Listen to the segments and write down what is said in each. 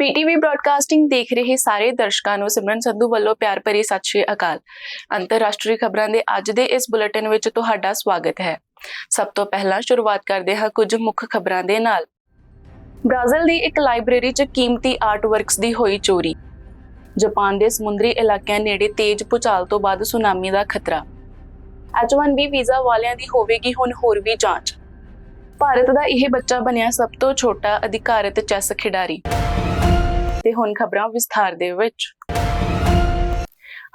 PTV broadcasting ਦੇਖ ਰਹੇ ਸਾਰੇ ਦਰਸ਼ਕਾਂ ਨੂੰ ਸਿਮਰਨ ਸੰਧੂ ਵੱਲੋਂ ਪਿਆਰ ਭਰੀ ਸਤਿ ਸ਼੍ਰੀ ਅਕਾਲ। ਅੰਤਰਰਾਸ਼ਟਰੀ ਖਬਰਾਂ ਦੇ ਅੱਜ ਦੇ ਇਸ ਬੁਲੇਟਿਨ ਵਿੱਚ ਤੁਹਾਡਾ ਸਵਾਗਤ ਹੈ। ਸਭ ਤੋਂ ਪਹਿਲਾਂ ਸ਼ੁਰੂਆਤ ਕਰਦੇ ਹਾਂ ਕੁਝ ਮੁੱਖ ਖਬਰਾਂ ਦੇ ਨਾਲ। ਬ੍ਰਾਜ਼ੀਲ ਦੀ ਇੱਕ ਲਾਇਬ੍ਰੇਰੀ 'ਚ ਕੀਮਤੀ ਆਰਟ ਵਰਕਸ ਦੀ ਹੋਈ ਚੋਰੀ। ਜਾਪਾਨ ਦੇ ਸਮੁੰਦਰੀ ਇਲਾਕਿਆਂ ਨੇੜੇ ਤੇਜ਼ ਭੂਚਾਲ ਤੋਂ ਬਾਅਦ ਸੁਨਾਮੀ ਦਾ ਖਤਰਾ। H1B ਵੀਜ਼ਾ ਵਾਲਿਆਂ ਦੀ ਹੋਵੇਗੀ ਹੁਣ ਹੋਰ ਵੀ ਜਾਂਚ। ਭਾਰਤ ਦਾ ਇਹ ਬੱਚਾ ਬਣਿਆ ਸਭ ਤੋਂ ਛੋਟਾ ਅਧਿਕਾਰਤ ਚੈਸ ਖਿਡਾਰੀ। ਤੇ ਹੁਣ ਖਬਰਾਂ ਵਿਸਥਾਰ ਦੇ ਵਿੱਚ।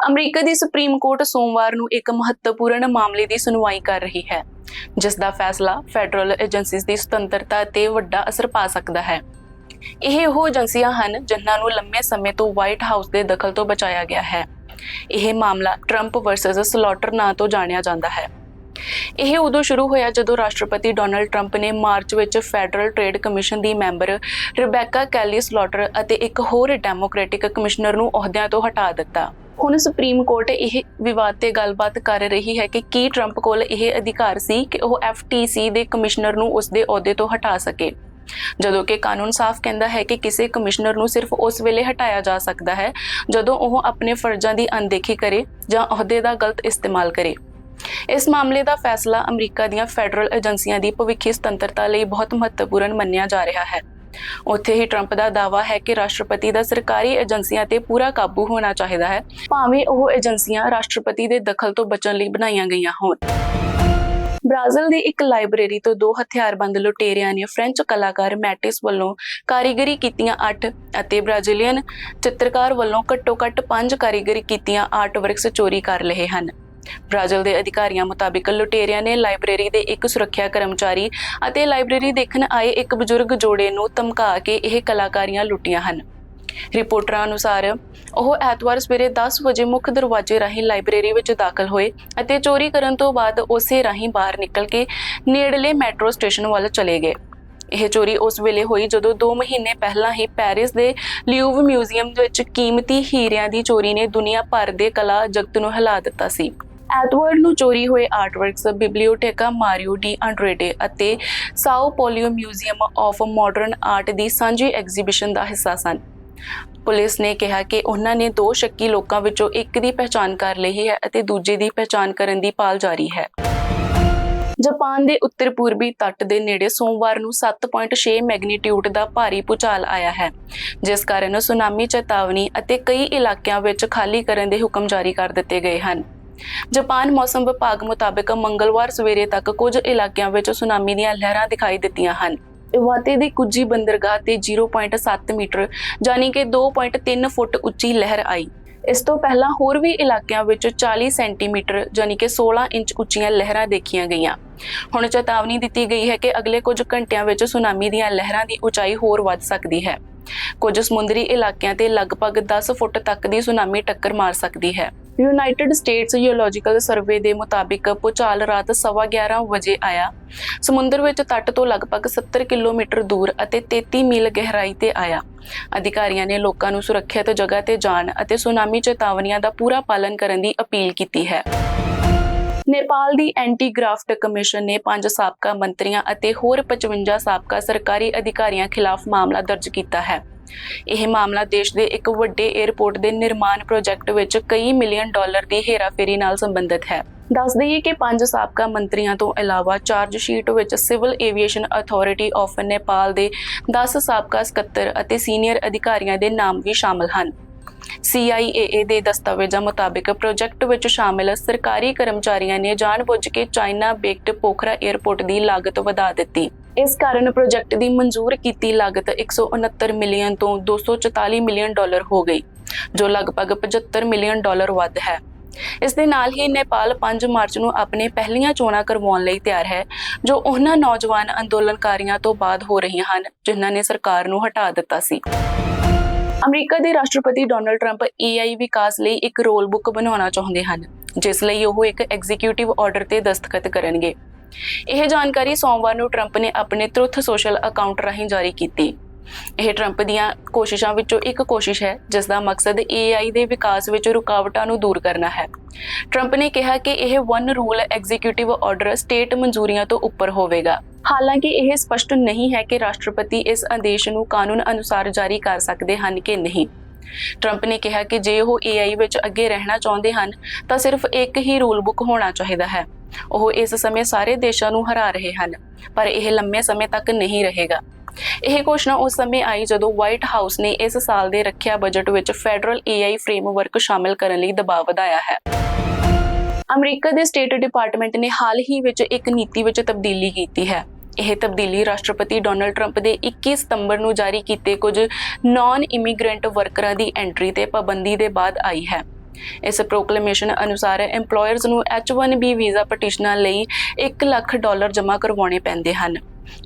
ਅਮਰੀਕਾ ਦੀ ਸੁਪਰੀਮ ਕੋਰਟ ਸੋਮਵਾਰ ਨੂੰ ਇੱਕ ਮਹੱਤਵਪੂਰਨ ਮਾਮਲੇ ਦੀ ਸੁਣਵਾਈ ਕਰ ਰਹੀ ਹੈ ਜਿਸ ਦਾ ਫੈਸਲਾ ਫੈਡਰਲ ਏਜੰਸੀਜ਼ ਦੀ ਸੁਤੰਤਰਤਾ ਤੇ ਵੱਡਾ ਅਸਰ ਪਾ ਸਕਦਾ ਹੈ। ਇਹ ਉਹ ਏਜੰਸੀਆਂ ਹਨ ਜਿਨ੍ਹਾਂ ਨੂੰ ਲੰਮੇ ਸਮੇਂ ਤੋਂ ਵਾਈਟ ਹਾਊਸ ਦੇ ਦਖਲ ਤੋਂ ਬਚਾਇਆ ਗਿਆ ਹੈ। ਇਹ ਮਾਮਲਾ ਟਰੰਪ ਵਰਸਸ ਸਲੌਟਰ ਨਾਂ ਤੋਂ ਜਾਣਿਆ ਜਾਂਦਾ ਹੈ। ਇਹ ਉਦੋਂ ਸ਼ੁਰੂ ਹੋਇਆ ਜਦੋਂ ਰਾਸ਼ਟਰਪਤੀ ਡੋਨਲਡ ਟਰੰਪ ਨੇ ਮਾਰਚ ਵਿੱਚ ਫੈਡਰਲ ਟ੍ਰੇਡ ਕਮਿਸ਼ਨ ਦੀ ਮੈਂਬਰ ਰਿਬੈਕਾ ਕੈਲੀ ਸਲੌਟਰ ਅਤੇ ਇੱਕ ਹੋਰ ਡੈਮੋਕ੍ਰੈਟਿਕ ਕਮਿਸ਼ਨਰ ਨੂੰ ਅਹੁਦਿਆਂ ਤੋਂ ਹਟਾ ਦਿੱਤਾ। ਹੁਣ ਸੁਪਰੀਮ ਕੋਰਟ ਇਹ ਵਿਵਾਦ ਤੇ ਗੱਲਬਾਤ ਕਰ ਰਹੀ ਹੈ ਕਿ ਕੀ ਟਰੰਪ ਕੋਲ ਇਹ ਅਧਿਕਾਰ ਸੀ ਕਿ ਉਹ FTC ਦੇ ਕਮਿਸ਼ਨਰ ਨੂੰ ਉਸ ਦੇ ਅਹੁਦੇ ਤੋਂ ਹਟਾ ਸਕੇ। ਜਦੋਂ ਕਿ ਕਾਨੂੰਨ ਸਾਫ਼ ਕਹਿੰਦਾ ਹੈ ਕਿ ਕਿਸੇ ਕਮਿਸ਼ਨਰ ਨੂੰ ਸਿਰਫ ਉਸ ਵੇਲੇ ਹਟਾਇਆ ਜਾ ਸਕਦਾ ਹੈ ਜਦੋਂ ਉਹ ਆਪਣੇ ਫਰਜ਼ਾਂ ਦੀ ਅਣਦੇਖੀ ਕਰੇ ਜਾਂ ਅਹੁਦੇ ਦਾ ਗਲਤ ਇਸਤੇਮਾਲ ਕਰੇ। ਇਸ ਮਾਮਲੇ ਦਾ ਫੈਸਲਾ ਅਮਰੀਕਾ ਦੀਆਂ ਫੈਡਰਲ ਏਜੰਸੀਆਂ ਦੀ ਭਵਿੱਖੀ ਸੁਤੰਤਰਤਾ ਲਈ ਬਹੁਤ ਮਹੱਤਵਪੂਰਨ ਮੰਨਿਆ ਜਾ ਰਿਹਾ ਹੈ। ਉੱਥੇ ਹੀ ਟਰੰਪ ਦਾ ਦਾਅਵਾ ਹੈ ਕਿ ਰਾਸ਼ਟਰਪਤੀ ਦਾ ਸਰਕਾਰੀ ਏਜੰਸੀਆਂ ਤੇ ਪੂਰਾ ਕਾਬੂ ਹੋਣਾ ਚਾਹੀਦਾ ਹੈ, ਭਾਵੇਂ ਉਹ ਏਜੰਸੀਆਂ ਰਾਸ਼ਟਰਪਤੀ ਦੇ ਦਖਲ ਤੋਂ ਬਚਣ ਲਈ ਬਣਾਈਆਂ ਗਈਆਂ ਹੋਣ। ਬ੍ਰਾਜ਼ੀਲ ਦੀ ਇੱਕ ਲਾਇਬ੍ਰੇਰੀ ਤੋਂ ਦੋ ਹਥਿਆਰਬੰਦ ਲੁਟੇਰਿਆਂ ਨੇ ਫ੍ਰੈਂਚ ਕਲਾਕਾਰ ਮੈਟਿਸ ਵੱਲੋਂ ਕਾਰੀਗਰੀ ਕੀਤੀਆਂ 8 ਅਤੇ ਬ੍ਰਾਜ਼ੀਲੀਅਨ ਚਿੱਤਰਕਾਰ ਵੱਲੋਂ ਘੱਟੋ-ਘੱਟ 5 ਕਾਰੀਗਰੀ ਕੀਤੀਆਂ ਆਰਟ ਵਰਕਸ ਚੋਰੀ ਕਰ ਲਏ ਹਨ। ਬ੍ਰਾਜ਼ੀਲ ਦੇ ਅਧਿਕਾਰੀਆਂ ਮੁਤਾਬਿਕ ਲੁਟੇਰਿਆਂ ਨੇ ਲਾਇਬ੍ਰੇਰੀ ਦੇ ਇੱਕ ਸੁਰੱਖਿਆ ਕਰਮਚਾਰੀ ਅਤੇ ਲਾਇਬ੍ਰੇਰੀ ਦੇਖਣ ਆਏ ਇੱਕ ਬਜ਼ੁਰਗ ਜੋੜੇ ਨੂੰ ਧਮਕਾ ਕੇ ਇਹ ਕਲਾਕਾਰੀਆਂ ਲੁੱਟੀਆਂ ਹਨ। ਰਿਪੋਰਟਰਾਂ ਅਨੁਸਾਰ ਉਹ ਐਤਵਾਰ ਸਵੇਰੇ 10 ਵਜੇ ਮੁੱਖ ਦਰਵਾਜ਼ੇ ਰਾਹੀਂ ਲਾਇਬ੍ਰੇਰੀ ਵਿੱਚ ਦਾਖਲ ਹੋਏ ਅਤੇ ਚੋਰੀ ਕਰਨ ਤੋਂ ਬਾਅਦ ਉਸੇ ਰਾਹੀਂ ਬਾਹਰ ਨਿਕਲ ਕੇ ਨੇੜਲੇ ਮੈਟਰੋ ਸਟੇਸ਼ਨ ਵੱਲ ਚਲੇ ਗਏ। ਇਹ ਚੋਰੀ ਉਸ ਵੇਲੇ ਹੋਈ ਜਦੋਂ 2 ਮਹੀਨੇ ਪਹਿਲਾਂ ਹੀ ਪੈਰਿਸ ਦੇ ਲਿਊਵ ਮਿਊਜ਼ੀਅਮ ਵਿੱਚ ਕੀਮਤੀ ਹੀਰਿਆਂ ਦੀ ਚੋਰੀ ਨੇ ਦੁਨੀਆ ਭਰ ਦੇ ਕਲਾ ਜਗਤ ਨੂੰ ਹਿਲਾ ਦਿੱਤਾ ਸੀ। ਐਤਵਾਰ ਨੂੰ ਚੋਰੀ ਹੋਏ ਆਰਟਵਰਕਸ ਬਿਬਲੀਓਟੇਕਾ ਮਾਰੀਓ ਡੀ ਅੰਡਰੇਡੇ ਅਤੇ Sao Paulo museum of modern art ਦੀ ਸਾਂਝੀ ਐਗਜ਼ੀਬਿਸ਼ਨ ਦਾ ਹਿੱਸਾ ਸਨ। ਪੁਲਿਸ ਨੇ ਕਿਹਾ ਕਿ ਉਹਨਾਂ ਨੇ ਦੋ ਸ਼ੱਕੀ ਲੋਕਾਂ ਵਿੱਚੋਂ ਇੱਕ ਦੀ ਪਛਾਣ ਕਰ ਲਈ ਹੈ ਅਤੇ ਦੂਜੇ ਦੀ ਪਛਾਣ ਕਰਨ ਦੀ ਭਾਲ ਜਾਰੀ ਹੈ। ਜਾਪਾਨ ਦੇ ਉੱਤਰ ਪੂਰਬੀ ਤੱਟ ਦੇ ਨੇੜੇ ਸੋਮਵਾਰ ਨੂੰ 7.6 ਮੈਗਨੀਟਿਊਡ ਦਾ ਭਾਰੀ ਭੂਚਾਲ ਆਇਆ ਹੈ, ਜਿਸ ਕਾਰਨ ਸੁਨਾਮੀ ਚੇਤਾਵਨੀ ਅਤੇ ਕਈ ਇਲਾਕਿਆਂ ਵਿੱਚ ਖਾਲੀ ਕਰਨ ਦੇ ਹੁਕਮ ਜਾਰੀ ਕਰ ਦਿੱਤੇ ਗਏ ਹਨ। ਜਾਪਾਨ ਮੌਸਮ ਵਿਭਾਗ ਮੁਤਾਬਕ ਮੰਗਲਵਾਰ ਸਵੇਰੇ ਤੱਕ ਕੁਝ ਇਲਾਕਿਆਂ ਵਿੱਚ ਸੁਨਾਮੀ ਦੀਆਂ ਲਹਿਰਾਂ ਦਿਖਾਈ ਦਿੱਤੀਆਂ ਹਨ। ਇਵਾਤੇ ਦੀ ਕੁੱਜੀ ਬੰਦਰਗਾਹ ਤੇ 0.7 ਮੀਟਰ ਯਾਨੀ ਕਿ 2.3 ਫੁੱਟ ਉੱਚੀ ਲਹਿਰ ਆਈ। ਇਸ ਤੋਂ ਪਹਿਲਾਂ ਹੋਰ ਵੀ ਇਲਾਕਿਆਂ ਵਿੱਚ 40 ਸੈਂਟੀਮੀਟਰ ਯਾਨੀ ਕਿ 16 ਇੰਚ ਉੱਚੀਆਂ ਲਹਿਰਾਂ ਦੇਖੀਆਂ ਗਈਆਂ। ਹੁਣ ਚੇਤਾਵਨੀ ਦਿੱਤੀ ਗਈ ਹੈ ਕਿ ਅਗਲੇ ਕੁਝ ਘੰਟਿਆਂ ਵਿੱਚ ਸੁਨਾਮੀ ਦੀਆਂ ਲਹਿਰਾਂ ਦੀ ਉਚਾਈ ਹੋਰ ਵੱਧ ਸਕਦੀ ਹੈ। ਕੁਝ ਸਮੁੰਦਰੀ ਇਲਾਕਿਆਂ ਤੇ ਲਗਭਗ 10 ਫੁੱਟ ਤੱਕ ਦੀ ਸੁਨਾਮੀ ਟੱਕਰ ਮਾਰ ਸਕਦੀ ਹੈ। ਯੂਨਾਈਟਿਡ ਸਟੇਟਸ ਜਿਓਲੋਜੀਕਲ ਸਰਵੇ ਦੇ ਮੁਤਾਬਿਕ ਭੂਚਾਲ ਰਾਤ 11:30 ਵਜੇ ਆਇਆ। ਸਮੁੰਦਰ ਵਿੱਚ ਤੱਟ ਤੋਂ ਲਗਭਗ 70 ਕਿਲੋਮੀਟਰ ਦੂਰ ਅਤੇ 33 ਮੀਲ ਗਹਿਰਾਈ ਤੇ ਆਇਆ। ਅਧਿਕਾਰੀਆਂ ਨੇ ਲੋਕਾਂ ਨੂੰ ਸੁਰੱਖਿਅਤ ਜਗ੍ਹਾ ਤੇ ਜਾਣ ਅਤੇ ਸੁਨਾਮੀ ਚੇਤਾਵਨੀਆਂ ਦਾ ਪੂਰਾ ਪਾਲਣ ਕਰਨ ਦੀ ਅਪੀਲ ਕੀਤੀ ਹੈ। ਨੇਪਾਲ ਦੀ ਐਂਟੀ ਗ੍ਰਾਫਟ ਕਮਿਸ਼ਨ ਨੇ ਪੰਜ ਸਾਬਕਾ ਮੰਤਰੀਆਂ ਅਤੇ ਹੋਰ 55 ਸਾਬਕਾ ਸਰਕਾਰੀ ਅਧਿਕਾਰੀਆਂ ਖਿਲਾਫ ਮਾਮਲਾ ਦਰਜ ਕੀਤਾ ਹੈ। ਇਹ ਮਾਮਲਾ ਦੇਸ਼ ਦੇ ਇੱਕ ਵੱਡੇ 에ਅਰਪੋਰਟ ਦੇ ਨਿਰਮਾਣ ਪ੍ਰੋਜੈਕਟ ਵਿੱਚ ਕਈ ਮਿਲੀਅਨ ਡਾਲਰ ਦੀ ਹੇਰਾਫੇਰੀ ਨਾਲ ਸੰਬੰਧਿਤ ਹੈ। ਦੱਸ ਦਈਏ ਕਿ ਪੰਜ ਸਾਬਕਾ ਮੰਤਰੀਆਂ ਤੋਂ ਇਲਾਵਾ ਚਾਰਜ ਸ਼ੀਟ ਵਿੱਚ civil aviation authority of Nepal ਦੇ 10 ਸਾਬਕਾ ਸਕੱਤਰ ਅਤੇ ਸੀਨੀਅਰ ਅਧਿਕਾਰੀਆਂ ਦੇ ਨਾਮ ਵੀ ਸ਼ਾਮਲ ਹਨ। CIA ਦੇ ਦਸਤਾਵੇਜ਼ਾਂ ਮੁਤਾਬਕ ਪ੍ਰੋਜੈਕਟ ਵਿੱਚ ਸ਼ਾਮਿਲ ਸਰਕਾਰੀ ਕਰਮਚਾਰੀਆਂ ਨੇ ਜਾਣਬੁੱਝ ਕੇ ਚਾਈਨਾ ਬੇਕਡ ਪੋਖਰਾ 에ਅਰਪੋਰਟ ਦੀ ਲਾਗਤ ਵਧਾ ਦਿੱਤੀ। ਇਸ ਕਾਰਨ ਪ੍ਰੋਜੈਕਟ ਦੀ ਮਨਜ਼ੂਰ ਕੀਤੀ ਲਾਗਤ 169 ਮਿਲੀਅਨ ਤੋਂ 244 ਮਿਲੀਅਨ ਡਾਲਰ ਹੋ ਗਈ, ਜੋ ਲਗਭਗ 75 ਮਿਲੀਅਨ ਡਾਲਰ ਵੱਧ ਹੈ। ਇਸ ਦੇ ਨਾਲ ਹੀ ਨੇਪਾਲ 5 ਮਾਰਚ ਨੂੰ ਆਪਣੇ ਪਹਿਲੀਆਂ ਚੋਣਾਂ ਕਰਵਾਉਣ ਲਈ ਤਿਆਰ ਹੈ, ਜੋ ਉਹਨਾਂ ਨੌਜਵਾਨ ਅੰਦੋਲਨਕਾਰੀਆਂ ਤੋਂ ਬਾਅਦ ਹੋ ਰਹੀਆਂ ਹਨ, ਜਿਨ੍ਹਾਂ ਨੇ ਸਰਕਾਰ ਨੂੰ ਹਟਾ ਦਿੱਤਾ ਸੀ। ਅਮਰੀਕਾ ਦੇ ਰਾਸ਼ਟਰਪਤੀ ਡੋਨਲਡ ਟਰੰਪ AI ਵਿਕਾਸ ਲਈ ਇੱਕ ਰੋਲ ਬੁੱਕ ਬਣਾਉਣਾ ਚਾਹੁੰਦੇ ਹਨ, ਜਿਸ ਲਈ ਉਹ ਇੱਕ ਐਗਜ਼ੀਕਿਊਟਿਵ ਆਰਡਰ ਤੇ ਦਸਤਖਤ ਕਰਨਗੇ। ਇਹ ਜਾਣਕਾਰੀ ਸੋਮਵਾਰ ਨੂੰ ਟਰੰਪ ਨੇ ਆਪਣੇ ਟਰੁਥ ਸੋਸ਼ਲ ਅਕਾਊਂਟ ਰਾਹੀਂ ਜਾਰੀ ਕੀਤੀ। ਇਹ ਟਰੰਪ ਦੀਆਂ ਕੋਸ਼ਿਸ਼ਾਂ ਵਿੱਚੋਂ ਇੱਕ ਕੋਸ਼ਿਸ਼ ਹੈ, ਜਿਸ ਦਾ ਮਕਸਦ AI ਦੇ ਵਿਕਾਸ ਵਿੱਚ ਰੁਕਾਵਟਾਂ ਨੂੰ ਦੂਰ ਕਰਨਾ ਹੈ। ਟਰੰਪ ਨੇ ਕਿਹਾ ਕਿ ਇਹ one rule executive order state ਮਨਜ਼ੂਰੀਆਂ ਤੋਂ ਉੱਪਰ ਹੋਵੇਗਾ। ਹਾਲਾਂਕਿ ਇਹ ਸਪਸ਼ਟ ਨਹੀਂ ਹੈ ਕਿ ਰਾਸ਼ਟਰਪਤੀ ਇਸ ਆਦੇਸ਼ ਨੂੰ ਕਾਨੂੰਨ ਅਨੁਸਾਰ ਜਾਰੀ ਕਰ ਸਕਦੇ ਹਨ ਕਿ ਨਹੀਂ। ਟਰੰਪ ਨੇ ਕਿਹਾ ਕਿ ਜੇ ਉਹ AI ਵਿੱਚ ਅੱਗੇ ਰਹਿਣਾ ਚਾਹੁੰਦੇ ਹਨ, ਤਾਂ ਸਿਰਫ ਇੱਕ ਹੀ ਰੂਲ ਬੁੱਕ ਹੋਣਾ ਚਾਹੀਦਾ ਹੈ। ਉਹ ਇਸ ਸਮੇਂ ਸਾਰੇ ਦੇਸ਼ਾਂ ਨੂੰ ਹਰਾ ਰਹੇ ਹਨ, ਪਰ ਇਹ ਲੰਮੇ ਸਮੇਂ ਤੱਕ ਨਹੀਂ ਰਹੇਗਾ। ਇਹ ਘੋਸ਼ਣਾ ਉਸ ਸਮੇਂ ਆਈ ਜਦੋਂ ਵਾਈਟ ਹਾਊਸ ਨੇ ਇਸ ਸਾਲ ਦੇ ਰੱਖਿਆ ਬਜਟ ਵਿੱਚ ਫੈਡਰਲ AI ਫਰੇਮਵਰਕ ਸ਼ਾਮਿਲ ਕਰਨ ਲਈ ਦਬਾਅ ਵਧਾਇਆ ਹੈ। ਅਮਰੀਕਾ ਦੇ ਸਟੇਟ ਡਿਪਾਰਟਮੈਂਟ ਨੇ ਹਾਲ ਹੀ ਵਿੱਚ ਇੱਕ ਨੀਤੀ ਵਿੱਚ ਤਬਦੀਲੀ ਕੀਤੀ ਹੈ। ਇਹ ਤਬਦੀਲੀ ਰਾਸ਼ਟਰਪਤੀ ਡੋਨਲਡ ਟਰੰਪ ਦੇ 21 ਸਤੰਬਰ ਨੂੰ ਜਾਰੀ ਕੀਤੇ ਕੁਝ ਨਾਨ ਇਮੀਗ੍ਰੈਂਟ ਵਰਕਰਾਂ ਦੀ ਐਂਟਰੀ ਤੇ ਪਾਬੰਦੀ ਦੇ ਬਾਅਦ ਆਈ ਹੈ। ਇਸ ਪ੍ਰੋਕਲੇਮੇਸ਼ਨ ਅਨੁਸਾਰ EMPLOYERS ਨੂੰ H1B ਵੀਜ਼ਾ ਪਟੀਸ਼ਨਾਂ ਲਈ 1 ਲੱਖ ਡਾਲਰ ਜਮ੍ਹਾਂ ਕਰਵਾਉਣੇ ਪੈਂਦੇ ਹਨ।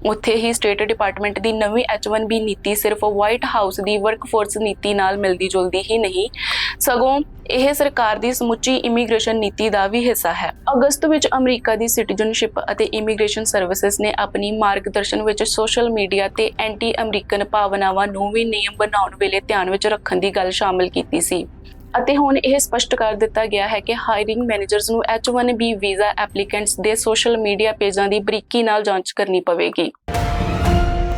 ਉੱਥੇ ਹੀ ਸਟੇਟ ਡਿਪਾਰਟਮੈਂਟ ਦੀ ਨਵੀਂ H1B ਨੀਤੀ ਸਿਰਫ ਵਾਈਟ ਹਾਊਸ ਦੀ ਵਰਕਫੋਰਸ ਨੀਤੀ ਨਾਲ ਮਿਲਦੀ-ਜੁਲਦੀ ਹੀ ਨਹੀਂ, ਸਗੋਂ ਇਹ ਸਰਕਾਰ ਦੀ ਸਮੁੱਚੀ ਇਮੀਗ੍ਰੇਸ਼ਨ ਨੀਤੀ ਦਾ ਵੀ ਹਿੱਸਾ ਹੈ। ਅਗਸਤ ਵਿੱਚ ਅਮਰੀਕਾ ਦੀ ਸਿਟੀਜ਼ਨਸ਼ਿਪ ਅਤੇ ਇਮੀਗ੍ਰੇਸ਼ਨ ਸਰਵਿਸਿਜ਼ ਨੇ ਆਪਣੀ ਮਾਰਗਦਰਸ਼ਨ ਵਿੱਚ ਸੋਸ਼ਲ ਮੀਡੀਆ ਤੇ ਐਂਟੀ ਅਮਰੀਕਨ ਭਾਵਨਾਵਾਂ ਨੂੰ ਵੀ ਨਿਯਮ ਬਣਾਉਣ ਵੇਲੇ ਧਿਆਨ ਵਿੱਚ ਰੱਖਣ ਦੀ ਗੱਲ ਸ਼ਾਮਲ ਕੀਤੀ ਸੀ। ਅਤੇ ਹੁਣ ਇਹ ਸਪਸ਼ਟ ਕਰ ਦਿੱਤਾ ਗਿਆ ਹੈ ਕਿ ਹਾਇਰਿੰਗ ਮੈਨੇਜਰਸ ਨੂੰ H1B ਵੀਜ਼ਾ ਐਪਲੀਕੈਂਟਸ ਦੇ ਸੋਸ਼ਲ ਮੀਡੀਆ ਪੇਜਾਂ ਦੀ ਬਰੀਕੀ ਨਾਲ ਜਾਂਚ ਕਰਨੀ ਪਵੇਗੀ।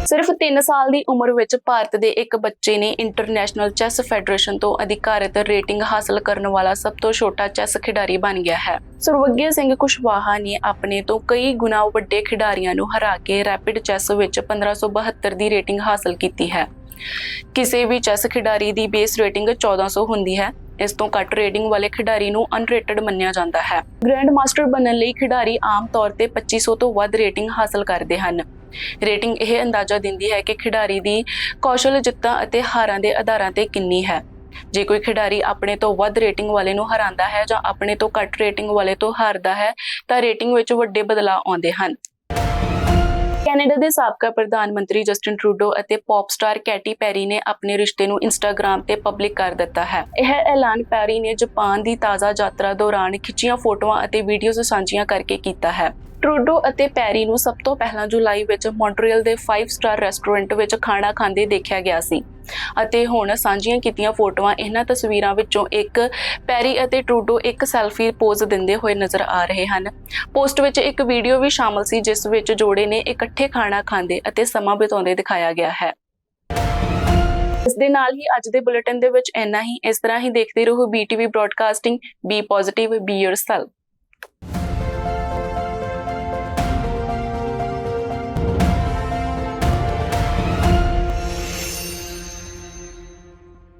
ਸਿਰਫ 3 ਸਾਲ ਦੀ ਉਮਰ ਵਿੱਚ ਭਾਰਤ ਦੇ ਇੱਕ ਬੱਚੇ ਨੇ ਇੰਟਰਨੈਸ਼ਨਲ ਚੈਸ ਫੈਡਰੇਸ਼ਨ ਤੋਂ ਅਧਿਕਾਰਤ ਰੇਟਿੰਗ ਹਾਸਲ ਕਰਨ ਵਾਲਾ ਸਭ ਤੋਂ ਛੋਟਾ ਚੈਸ ਖਿਡਾਰੀ ਬਣ ਗਿਆ ਹੈ। ਸੁਰਵੱਗਿਆ ਸਿੰਘ ਕੁਸ਼ਵਾਹਾ ਨੇ ਆਪਣੇ ਤੋਂ ਕਈ ਗੁਣਾ ਵੱਡੇ ਖਿਡਾਰੀਆਂ ਨੂੰ ਹਰਾ ਕੇ ਰੈਪਿਡ ਚੈਸ ਵਿੱਚ 1572 ਦੀ ਰੇਟਿੰਗ ਹਾਸਲ ਕੀਤੀ ਹੈ। ਕਿਸੇ ਵੀ ਚੈਸ ਖਿਡਾਰੀ ਦੀ ਬੇਸ ਰੇਟਿੰਗ 1400 ਹੁੰਦੀ ਹੈ। ਇਸ ਤੋਂ ਘੱਟ ਰੇਟਿੰਗ ਵਾਲੇ ਖਿਡਾਰੀ ਨੂੰ ਅਨਰੇਟਡ ਮੰਨਿਆ ਜਾਂਦਾ ਹੈ। ਗ੍ਰੈਂਡ ਮਾਸਟਰ ਬਣਨ ਲਈ ਖਿਡਾਰੀ ਆਮ ਤੌਰ ਤੇ 2500 ਤੋਂ ਵੱਧ ਰੇਟਿੰਗ ਹਾਸਲ ਕਰਦੇ ਹਨ। ਰੇਟਿੰਗ ਇਹ ਅੰਦਾਜ਼ਾ ਦਿੰਦੀ ਹੈ ਕਿ ਖਿਡਾਰੀ ਦੀ ਕੌਸ਼ਲ ਜਿੱਤਾਂ ਅਤੇ ਹਾਰਾਂ ਦੇ ਆਧਾਰਾਂ ਤੇ ਕਿੰਨੀ ਹੈ। ਜੇ ਕੋਈ ਖਿਡਾਰੀ ਆਪਣੇ ਤੋਂ ਵੱਧ ਰੇਟਿੰਗ ਵਾਲੇ ਨੂੰ ਹਰਾਉਂਦਾ ਹੈ ਜਾਂ ਆਪਣੇ ਤੋਂ ਘੱਟ ਰੇਟਿੰਗ ਵਾਲੇ ਤੋਂ ਹਾਰਦਾ ਹੈ, ਤਾਂ ਰੇਟਿੰਗ ਵਿੱਚ ਵੱਡੇ ਬਦਲਾਅ ਆਉਂਦੇ ਹਨ। ਕੈਨੇਡਾ ਦੇ ਸਾਬਕਾ ਪ੍ਰਧਾਨ ਮੰਤਰੀ ਜਸਟਿਨ ਟਰੂਡੋ ਅਤੇ ਪੌਪ ਸਟਾਰ ਕੈਟੀ ਪੈਰੀ ਨੇ ਆਪਣੇ ਰਿਸ਼ਤੇ ਨੂੰ ਇੰਸਟਾਗ੍ਰam ਤੇ ਪਬਲਿਕ ਕਰ ਦਿੱਤਾ ਹੈ। ਇਹ ਐਲਾਨ ਪੈਰੀ ਨੇ ਜਾਪਾਨ ਦੀ ਤਾਜ਼ਾ ਯਾਤਰਾ ਦੌਰਾਨ ਖਿੱਚੀਆਂ ਫੋਟੋਆਂ ਅਤੇ ਵੀਡੀਓਜ਼ ਸਾਂਝੀਆਂ ਕਰਕੇ ਕੀਤਾ ਹੈ। ਟਰੂਡੋ ਅਤੇ ਪੈਰੀ ਨੂੰ ਸਭ ਤੋਂ ਪਹਿਲਾਂ ਜੁਲਾਈ ਵਿੱਚ ਮੌਂਟਰੀਅਲ ਦੇ 5 ਸਟਾਰ ਰੈਸਟੋਰੈਂਟ ਵਿੱਚ ਖਾਣਾ ਖਾਂਦੇ ਦੇਖਿਆ ਗਿਆ ਸੀ। ਅਤੇ ਹੁਣ ਸਾਂਝੀਆਂ ਕੀਤੀਆਂ ਫੋਟੋਆਂ ਇਹਨਾਂ ਤਸਵੀਰਾਂ ਵਿੱਚੋਂ ਇੱਕ ਪੈਰੀ ਅਤੇ ਟਰੂਡੋ ਇੱਕ ਸੈਲਫੀ ਪੋਜ਼ ਦਿੰਦੇ ਹੋਏ ਨਜ਼ਰ ਆ ਰਹੇ ਹਨ। ਪੋਸਟ ਵਿੱਚ ਇੱਕ ਵੀਡੀਓ ਵੀ ਸ਼ਾਮਲ ਸੀ, ਜਿਸ ਵਿੱਚ ਜੋੜੇ ਨੇ ਇਕੱਠੇ ਖਾਣਾ ਖਾਂਦੇ ਅਤੇ ਸਮਾਂ ਬਿਤਾਉਂਦੇ ਦਿਖਾਇਆ ਗਿਆ ਹੈ। ਇਸ ਦੇ ਨਾਲ ਹੀ ਅੱਜ ਦੇ ਬੁਲੇਟਿਨ ਦੇ ਵਿੱਚ ਇੰਨਾ ਹੀ। ਇਸ ਤਰ੍ਹਾਂ ਹੀ ਦੇਖਦੇ ਰਹੋ BTV broadcasting be positive be yourself